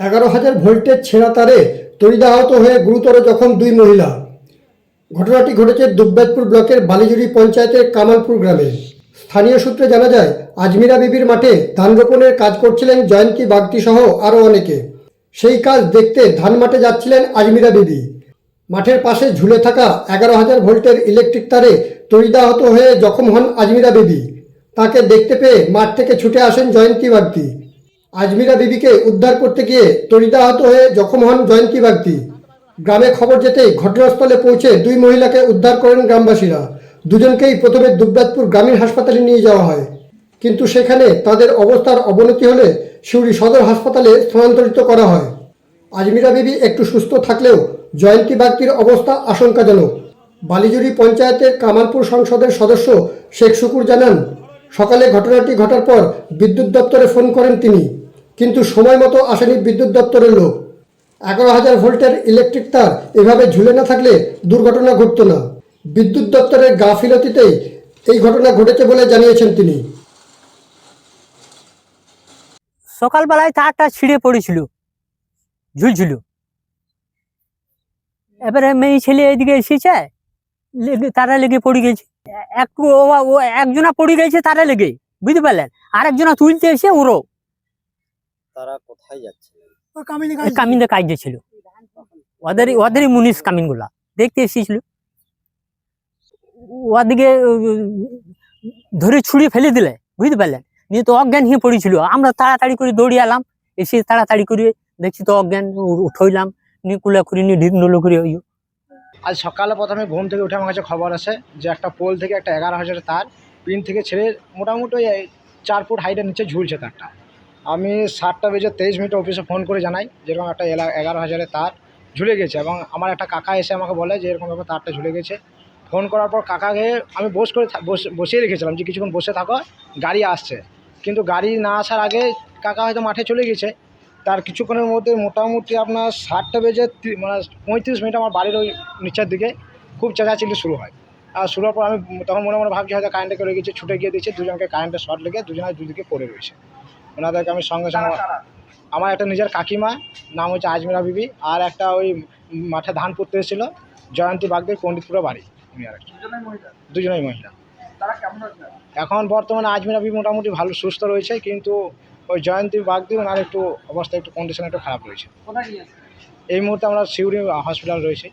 এগারো হাজার ভোল্টের ছেঁড়া তারে তরিদাহত হয়ে গুরুতর জখম দুই মহিলা। ঘটনাটি ঘটেছে দুব্যাজপুর ব্লকের বালিজুড়ি পঞ্চায়েতের কামালপুর গ্রামে। স্থানীয় সূত্রে জানা যায়, আজমিরা বিবির মাঠে ধান রোপণের কাজ করছিলেন জয়ন্তী বাগদি সহ আরও অনেকে। সেই কাজ দেখতে ধান মাঠে যাচ্ছিলেন আজমিরা বিবি। মাঠের পাশে ঝুলে থাকা এগারো হাজার ভোল্টের ইলেকট্রিক তারে তরিদাহত হয়ে জখম হন আজমিরা বিবি। তাকে দেখতে পেয়ে মাঠ থেকে ছুটে আসেন জয়ন্তী বাগদি। আজমিরা বিবিকে উদ্ধার করতে গিয়ে তরিদাহত হয়ে জখম হন জয়ন্তী বাগদি। গ্রামে খবর যেতেই ঘটনাস্থলে পৌঁছে দুই মহিলাকে উদ্ধার করেন গ্রামবাসীরা। দুজনকেই প্রথমে দুবরাজপুর গ্রামীণ হাসপাতালে নিয়ে যাওয়া হয়। কিন্তু সেখানে তাদের অবস্থার অবনতি হলে সিউড়ি সদর হাসপাতালে স্থানান্তরিত করা হয়। আজমিরা বিবি একটু সুস্থ থাকলেও জয়ন্তী বাগদির অবস্থা আশঙ্কাজনক। বালিজুড়ি পঞ্চায়েতের কামালপুর সংসদের সদস্য শেখ শুকুর জানান, সকালে ঘটনাটি ঘটার পর বিদ্যুৎ দপ্তরে ফোন করেন তিনি। কিন্তু সময় মতো আসেনি বিদ্যুৎ দপ্তরের লোক। এগারো হাজার ভোল্টের ইলেকট্রিক তার এভাবে ঝুলে না থাকলে দুর্ঘটনা ঘটতো না। বিদ্যুৎ দপ্তরের গাফিলতিতেই এই ঘটনা ঘটেছে বলে জানিয়েছেন তিনি। সকালবেলায় তারটা ছিঁড়ে পড়েছিল, ঝুলছিল। এবারে মেয়ে ছেলে এদিকে এসেছে, লেগে তারা লেগে পড়ে গেছে। একটু ও একজনা পড়ে গেছে, তারা লেগে, বুঝতে পারলেন? আরেকজনা তুলতে এসে ওরও তারা কোথায় যাচ্ছে কামিনে কাজ ছিল। ওদেরই ওদেরই মুনিশ কামিনগুলা দেখতে এসেছিল। ওদিকে ধরে ছুড়ে ফেলে দিলে বুঝতে পারলেন? নিয়ে তো অজ্ঞান হয়ে পড়েছিল। আমরা তাড়াতাড়ি করে দৌড়ে এলাম। এসে তাড়াতাড়ি করে দেখছি তো অজ্ঞান উঠইলাম। নিয়ে কুলা করে নিয়ে ঢিক নলো করে ওই আজ সকালে প্রথমে ঘুম থেকে উঠে আমার কাছে খবর আসে যে একটা পোল থেকে একটা এগারো হাজার তার পিন থেকে ছেড়ে মোটামুটি ওই চার ফুট হাইটের নিচে ঝুলছে তারটা। আমি সাতটা বেজে তেইশ মিনিট অফিসে ফোন করে জানাই, যেরকম একটা এগারো হাজারের তার ঝুলে গেছে এবং আমার একটা কাকা এসে আমাকে বলে যে এরকম ব্যাপার তারটা ঝুলে গেছে। ফোন করার পর কাকাকে আমি বস করে বসিয়ে রেখেছিলাম যে কিছুক্ষণ বসে থাকো, গাড়ি আসছে। কিন্তু গাড়ি না আসার আগে কাকা হয়তো মাঠে চলে গেছে। তার কিছুক্ষণের মধ্যে মোটামুটি আপনার ষাটটা বেজে মানে পঁয়ত্রিশ মিনিট আমার বাড়ির ওই নিচের দিকে খুব চেঁচাচিল্লি শুরু হয়। আর শুরুর পর আমি তখন মনে মনে ভাবছি হয়তো কারেন্টে করে গেছে, ছুটে গিয়ে দিয়েছে দুজনকে কারেন্টে শর্ট লেগে দুজনে দুদিকে পড়ে রয়েছে। ওনাদেরকে আমি সঙ্গে সঙ্গে আমার একটা নিজের কাকিমা নাম হচ্ছে আজমিরা বিবি আর একটা ওই মাঠে ধান পুঁততে এসেছিল জয়ন্তী বাগদের পণ্ডিতপুরে বাড়ি উনি আর একটা। দুজনেই মহিলা? এখন বর্তমানে আজমিরা বিবি মোটামুটি ভালো সুস্থ রয়েছে কিন্তু ওই জয়ন্তী বাগদি ওনার একটু অবস্থা একটু কন্ডিশন একটু খারাপ রয়েছে। এই মুহূর্তে আমরা সিউড়ি হসপিটাল রয়েছে।